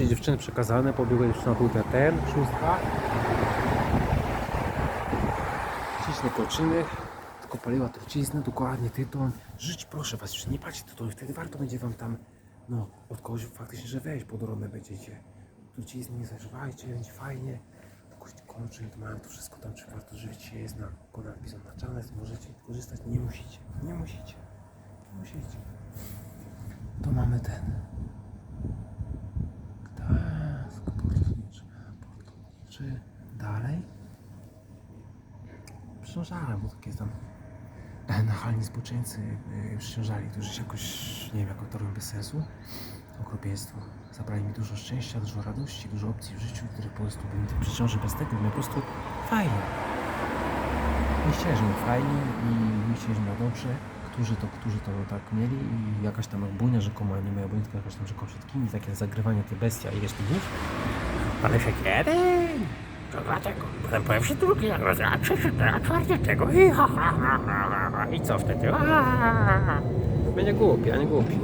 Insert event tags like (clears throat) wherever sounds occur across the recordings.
Oczywiście dziewczyny przekazane, pobiegła dziewczyna pójdę ten, szóstka. Śliczne koczyny, tylko paliła truciznę, dokładnie tytoń. Żyć proszę was, już nie patrzcie tytoniu, wtedy warto będzie wam tam, no, od kogoś faktycznie, że wejść pod ronę będziecie. Trucizny nie zażywajcie, będzie fajnie. Kończyn, to mają to wszystko tam, czy warto żyć jest na ponadpis oznaczane, możecie korzystać, nie musicie, nie musicie, nie musicie. To mamy ten. Gdańsk, portowniczy, portowniczy. Dalej. Przyciążałem, bo takie tam (laughs) nachalni zboczeńcy yy, przyciążali, którzy się jakoś, nie wiem, jako torują bez sensu. Okropieństwo. Zabrali mi dużo szczęścia, dużo radości, dużo opcji w życiu, które po prostu bym w przyciąży bez tego, po prostu fajnie. Nie chcieli, żeby fajnie i nie żeby było dobrze. Którzy to, którzy to tak mieli i jakaś tam bunia rzekoma, nie moja bunia, tylko jakaś tam rzekoma przed takie zagrywanie tej bestia i jeszcze głów. Ale się jeden. To dlatego. Potem pojawi się drugi, a trzeci, a czwarty tego. I ha, ha, ha, ha, ha. I co wtedy? Ha, ha, ha. Będzie głupi, a nie głupi.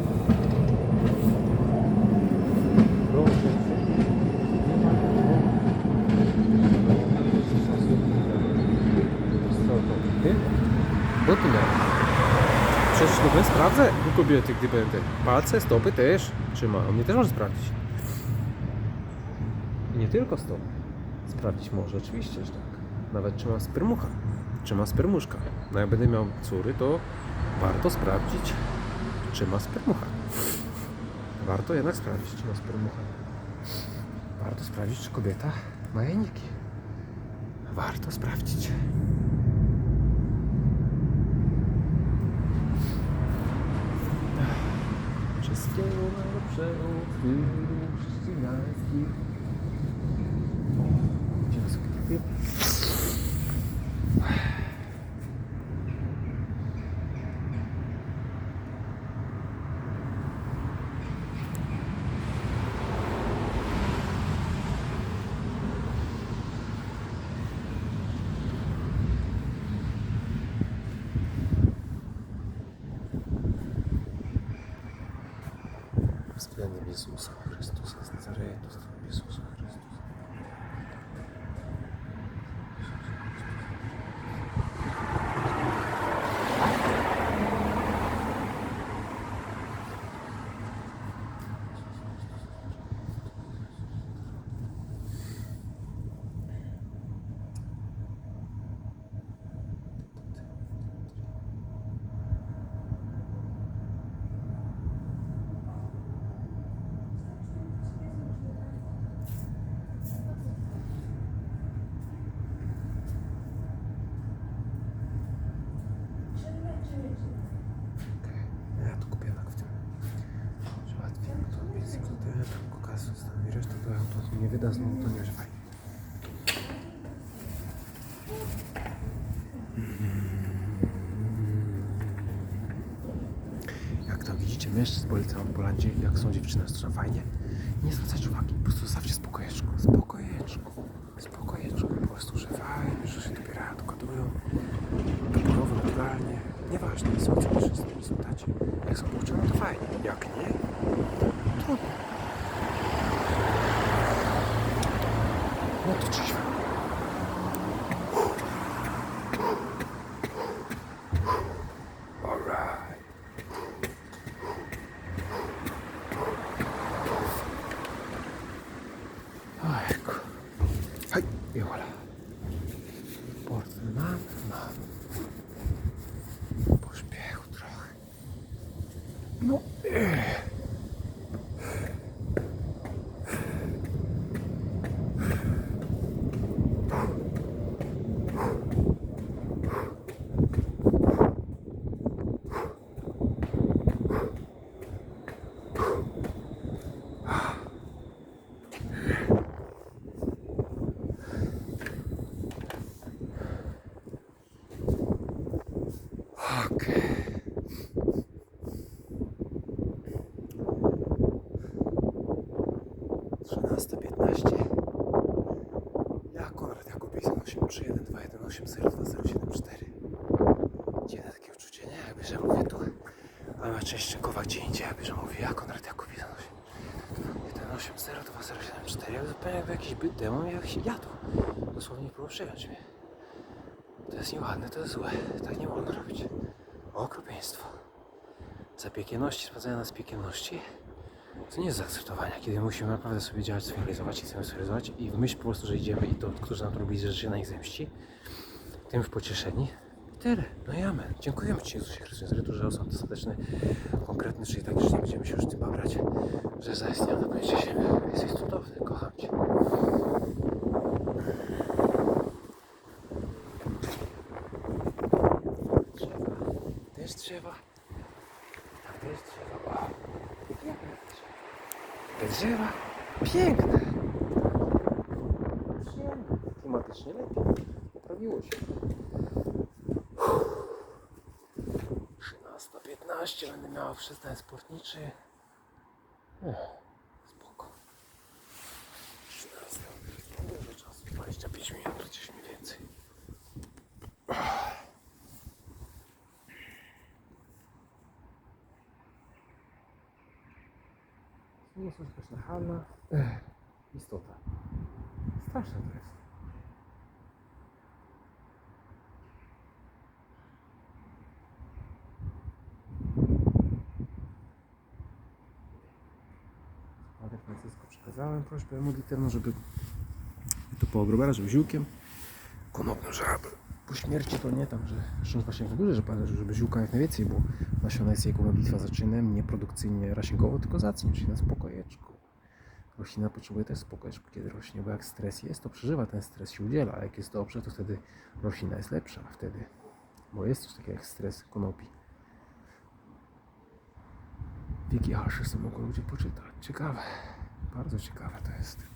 No tu miałem. Przecież no sprawdzę u kobiety, gdy będę. Palce, stopy też trzyma. On mnie też może sprawdzić. Nie tylko stopy. Sprawdzić może, oczywiście, że tak. Nawet czy ma spermucha, czy ma spermuszka. No jak będę miał córy, to warto sprawdzić, czy ma spermucha. Warto jednak sprawdzić, czy ma spermucha. Warto sprawdzić, czy kobieta ma jajniki. Warto sprawdzić. Wszystkiego najlepszego w stylu chrześcijańskim. Idziemy sobie takie. Względem Jezusa Chrystusa z Nazaretu, względem Jezusa Chrystusa. Ja to kupię tak w tym. Że łatwiej, bo to basic, to tyle, tam kokasy stanowi resztę, to nie to nie będzie fajnie. Jak tam widzicie, mężczyzn polecam w Polandzie, jak są dziewczyny, to fajnie. Nie zwracać uwagi, po prostu zawsze spokojeczku, spokojeczku, spokojeczku, po prostu, że fajnie, że się dobierają, dogadują, doborowo, naturalnie. Nieważne, są co w rezultacie. Jak są płcione, to fajnie. Jak nie, trudno. To trzeźwo. oturuyor. Okej. Trzynasta piętnaście. Ja Konrad Jakubis 831 218 02 Dziwne takie uczucie, nie? Jakby, że mówię tu. A ma część Szczękowa gdzie indziej, jakby, że mówię ja Konrad Jakubis 8 11 202074, jak zupełnie jakby jakiś byt demon jak się jadł. Dosłownie próbował przejąć mnie. Jest nieładne, to jest złe. Tak nie wolno robić. Okropieństwo. Za piekielności, sprawdzania nas piekielności. To nie jest zaakceptowania, kiedy musimy naprawdę sobie działać, realizować i realizować i w myśl po prostu, że idziemy i to, którzy nam to robili, że się na nich zemści, tym w pocieszeni. I tyle. No i amen. Dziękujemy Ci Jezusie Chrystusie że osąd ostateczny, konkretny, czyli taki, że nie będziemy się już tym babrać, że zaistniał na planecie Ziemi. Jesteś cudowny, kocham Cię. Drzewa. Też drzewa. Tak, też drzewa. Drzewa. Te drzewa piękne. Przyjemne. Klimatycznie lepiej. Poprawiło się. 13.15 będę miał przystań sportniczy. Ech, Nie jest nachalna Ech, istota. Straszne to jest. Padre Franciszko przekazałem prośbę modlitewną, żeby to po ogrobera, żeby ziółkiem konopnym, żeby po śmierci to nie tam, że zresztą właśnie w górze, że padre, żeby ziółka jak najwięcej, bo nasiona jest jego modlitwa zaczynem, nie produkcyjnie rasinkowo, tylko zacnie, czyli na spokojeczku. Roślina potrzebuje też spokojeczku, kiedy rośnie, bo jak stres jest, to przeżywa ten stres, się udziela, a jak jest dobrze, to wtedy roślina jest lepsza wtedy, bo jest coś takiego jak stres konopi. Wiki Hasze sobie mogą ludzie poczytać. Ciekawe. Bardzo ciekawe to jest.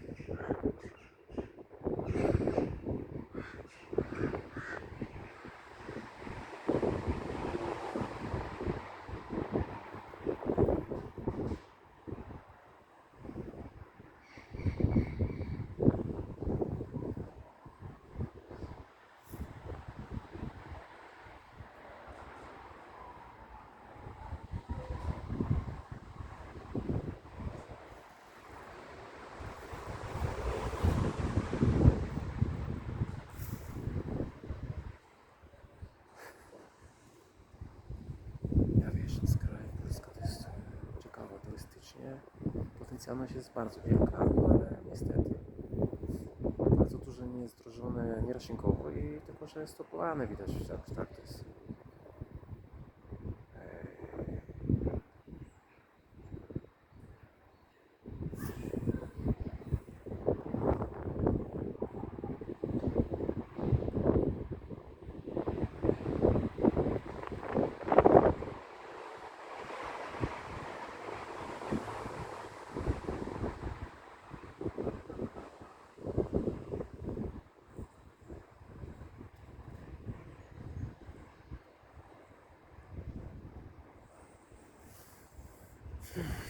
Potencjalność jest bardzo wielka, ale niestety bardzo dużo nie jest drożone nieraszynkowo i tylko, że jest stopowane widać, tak, tak to jest. Yeah.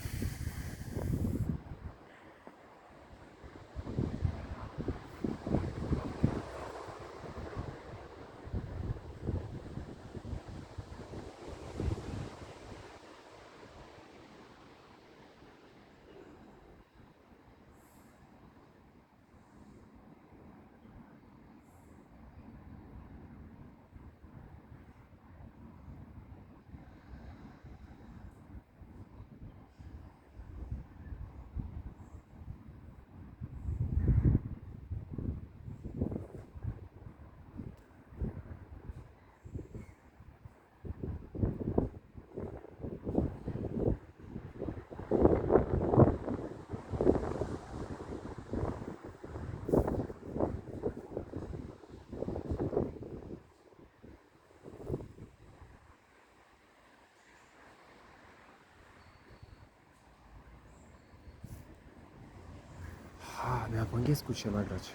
Miała po angielsku się nagrać.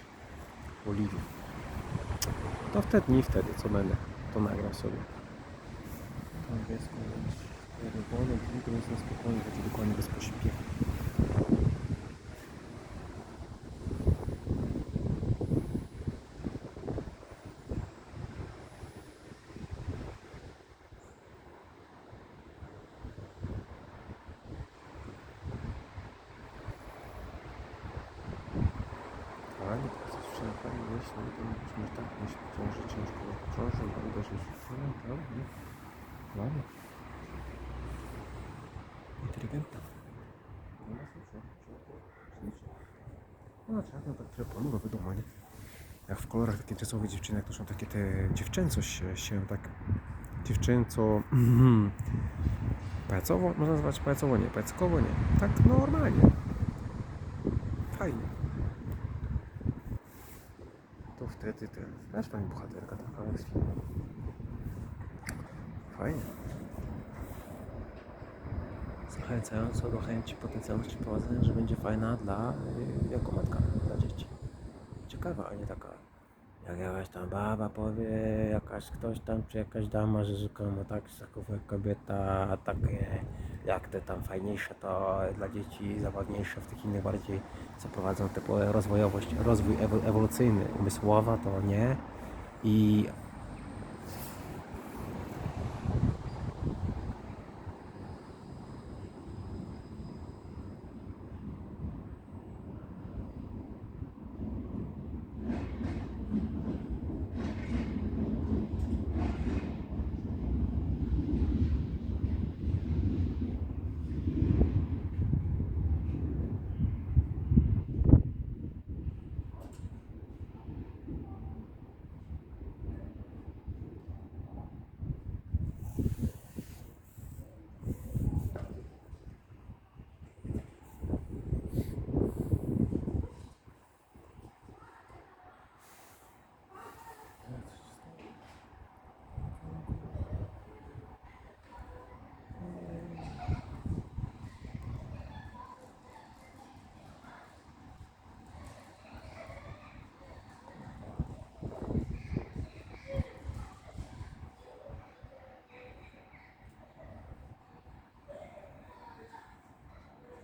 W Oliwie. To wtedy, nie wtedy, co będę. To nagram sobie. Po angielsku, jeden wolny, drugi, więc na spokojnie, będzie dokładnie bez pośpiechu. Fajnie, to jest wszystko fajnie myślę, to musimy tak myśleć, ciąży ciężko uderzyć w stronę, prawda? Ładnie. Inteligentna. No. No, czarno tak trochę ponuro wiadomo, nie? Jak w kolorach takie jazzowe dziewczyny, jak to są takie te dziewczęco się, się tak dziewczęco (clears throat) pajacowo, można nazwać pajacowo, nie, pajackowo nie. Tak normalnie. Fajnie to wtedy ten. Też pani bohaterka taka jest. Fajnie. Zachęcająco do chęci potencjalności prowadzenia, że będzie fajna dla y, jako matka dla dzieci. Ciekawa, a nie taka jak jakaś tam baba powie, jakaś ktoś tam, czy jakaś dama, że rzekomo tak się zachowuje kobieta, a takie jak te tam fajniejsze, to dla dzieci zabawniejsze, w tych innych bardziej co prowadzą typu rozwojowość, rozwój ewo- ewolucyjny umysłowa, to nie. I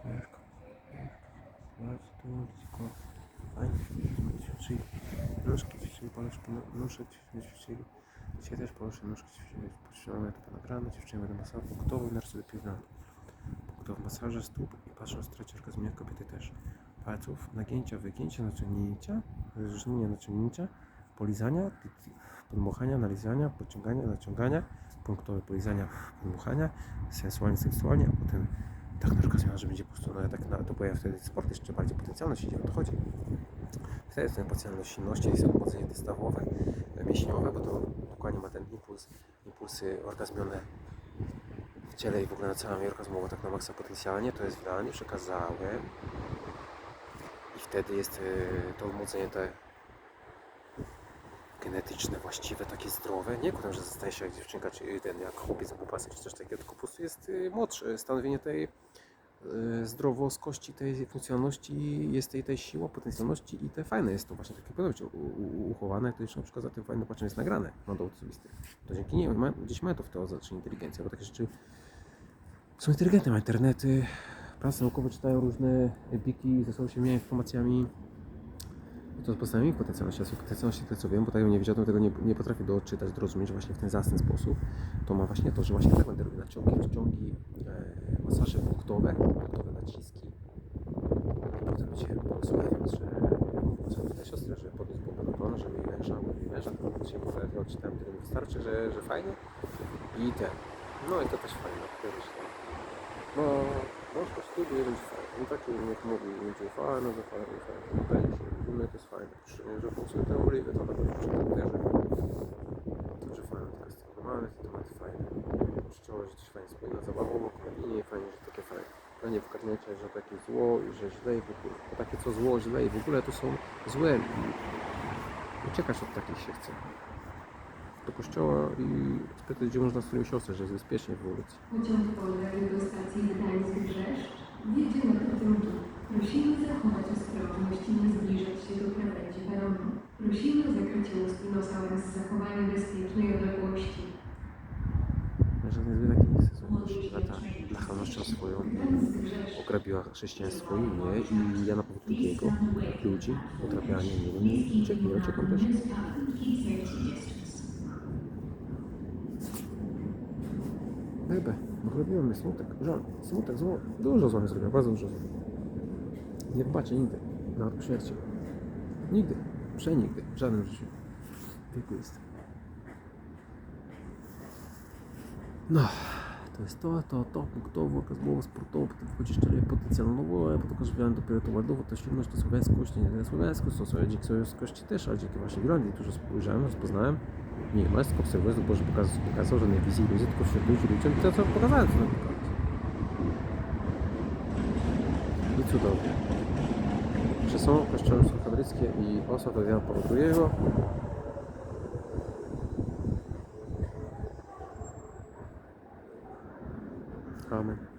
Ciężko. Bardzo to tylko fajnie, żebyśmy ćwiczyli. No- nóżek ćwiczyli, ćwiczyli. Dzisiaj też paluszki, nóżki ćwiczyli. Potrzebujemy to nagrane, ćwiczymy do masażu punktowy, narysy do piwna. Punktowy masaże stóp i patrząc treciorka zmienia kobiety też. Palców, nagięcia, wygięcia, naciągnięcia, rozróżnienia, naciągnięcia, polizania, podmuchania, nalizania, podciągania, naciągania, punktowe polizania, podmuchania, sensualnie, seksualnie, a potem tak nóżka zmiana, że będzie po prostu, no ja tak na to pojawia wtedy sport jeszcze bardziej potencjalność idzie, o to chodzi. Wtedy jest ten potencjalność silności, jest obchodzenie dystawowe, e, mięśniowe, bo to dokładnie ma ten impuls, impulsy orgazmione w ciele i w ogóle na całym orgazmowo tak na maksa potencjalnie, to jest idealnie przekazałem i wtedy jest e, to umodzenie te genetyczne, właściwe, takie zdrowe. Nie potem, że zostaje się jak dziewczynka, czy ten jak chłopiec głupasek, czy coś takiego, tylko po prostu jest y, młodszy. Stanowienie tej y, zdrowoskości, tej funkcjonalności, jest tej, tej siła, potencjalności i te fajne jest to właśnie takie podobnie uchowane, to jeszcze na przykład za tym fajnym patrzem jest nagrane na dowód osobisty. To dzięki niej ma, gdzieś mają to w teorze, czy inteligencja, bo takie rzeczy są inteligentne, ma internety, prace naukowe czytają różne biki, ze sobą się wymieniają informacjami, to jest podstawowe ich potencjalności, a potencjalności te co wiem, bo tak nie wiedziałem, tego nie, nie potrafię doczytać, zrozumieć właśnie w ten zasny sposób. To ma właśnie to, że właśnie tak będę robił naciągi, rozciągi, e, masaże punktowe, punktowe naciski. I potem będzie błogosławiąc, że błogosławię te siostry, że podniósł Boga na kolana, że mi węża, mówi węża, to czy tam tyle mi wystarczy, że, że fajnie. I ten. No i to też fajne, to też fajne. No, troszkę studiuje, będzie fajnie. No taki niech mówi, będzie fajne, że fajne, fajne. Wydaje się, widzimy, to jest fajne. Że funkcjonuje ten oliwy, to na pewno przeczytam też, że fajne to jest. Normalne te tematy fajne. Kościoła, że coś fajnie spływa, zabawowo, komedijnie i fajnie, że takie fajne. Fajnie w karnecie, że takie zło i że źle i w ogóle. Bo takie co zło, źle i w ogóle to są złe uciekać od takich się chce. Do kościoła i spytać, gdzie można którymś siostrę, że jest bezpiecznie w ulicy. Pociąg Polgaj do stacji Gdańsk-Brzeszcz Wjedzie na pociągi. Prosimy zachować ostrożność i nie zbliżać się do krawędzi peronu. Prosimy zakryć ust i nosa oraz zachowanie bezpiecznej odległości. Taki nie chce zobaczyć. Lata nachalnością swoją ograbiła chrześcijaństwo i mnie i Jana Pawła II ludzi potrafiła nie wiem, nie ucieknie, ja uciekam też. Bebe, bo robiłem mi smutek, żal, smutek, zło, dużo zła mi zrobiła, bardzo dużo zła. Nie wybaczę nigdy, nawet śmierci. Nigdy, przenigdy, w żadnym życiu. Wieku jest. No, to jest to, to, to, punktowo, rozmowa sportowa, potem wchodzi szczerze potencjalną ale potem rozwijałem dopiero to ładowo, to silność, to słowiańskość, nie tyle słowiańskość, to sobie dzięki słowiańskości też, ale dzięki właśnie Irlandii dużo spojrzałem, rozpoznałem. Nie, Majsko obserwuję, to Boże pokazał, pokazał żadnej wizji iluzji, tylko wśród ludzi ludziom to, co pokazałem, co pokazać. I cudownie. Że są kościoły katolickie i osłab Jana Pawła II. Amen.